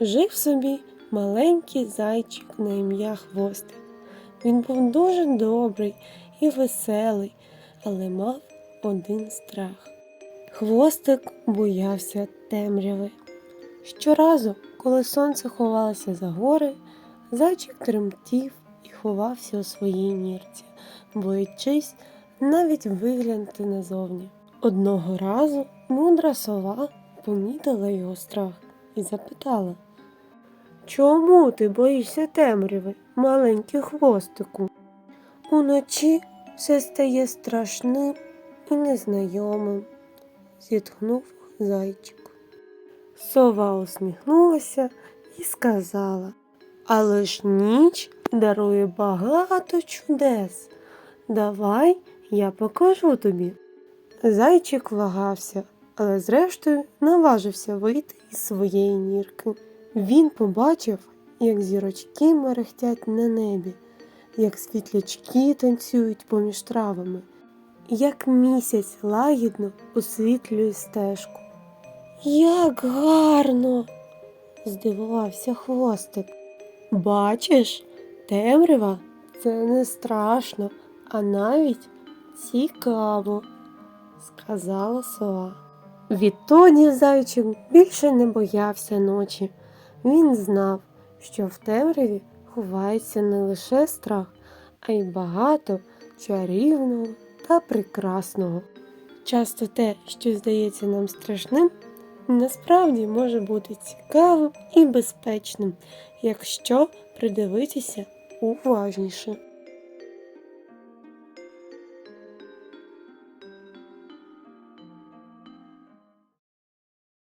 Жив собі маленький зайчик на ім'я Хвостик. Він був дуже добрий і веселий, але мав один страх. Хвостик боявся темряви. Щоразу, коли сонце ховалося за гори, зайчик тремтів і ховався у своїй нірці, боячись навіть виглянути назовні. Одного разу мудра сова помітила його страх і запитала Чому ти боїшся темряви, маленький хвостику? Уночі все стає страшним і незнайомим, зітхнув зайчик. Сова усміхнулася і сказала, але ж ніч дарує багато чудес. Давай я покажу тобі. Зайчик вагався, але зрештою наважився вийти із своєї нірки. Він побачив, як зірочки мерехтять на небі, як світлячки танцюють поміж травами, як місяць лагідно освітлює стежку. Як гарно! здивувався хвостик. Бачиш, темрява це не страшно, а навіть цікаво, сказала сова. Відтоді зайчик більше не боявся ночі. Він знав, що в темряві ховається не лише страх, а й багато чарівного та прекрасного. Часто те, що здається нам страшним, насправді може бути цікавим і безпечним, якщо придивитися уважніше.